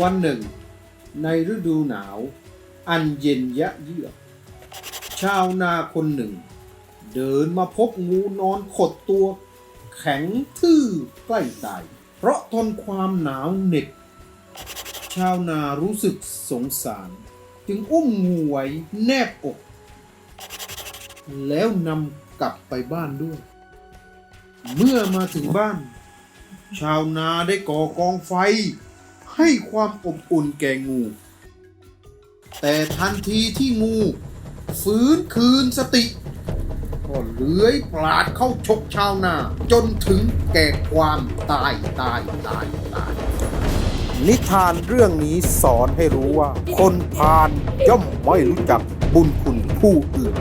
วันหนึ่ง ในฤดูหนาว อันเย็นยะเยือก ชาวนาคนหนึ่ง เดินมาพบงูนอนขดตัว แข็งทื่อใกล้ตายเพราะทนความหนาวเหน็บชาวนารู้สึกสงสาร จึงอุ้มงูไว้แนบอก แล้วนำกลับไปบ้านด้วย เมื่อมาถึงบ้าน ชาวนาได้ก่อกองไฟ ให้ความอบอุ่นแก่งู แต่ทันทีที่งู ฟื้นคืนสติ ก็เลื้อยปราดเข้าชกชาวนาจนถึงแก่ความตายตายตายตาย นิทานเรื่องนี้สอนให้รู้ว่า คนพาลย่อมไม่รู้จักบุญคุณผู้อื่น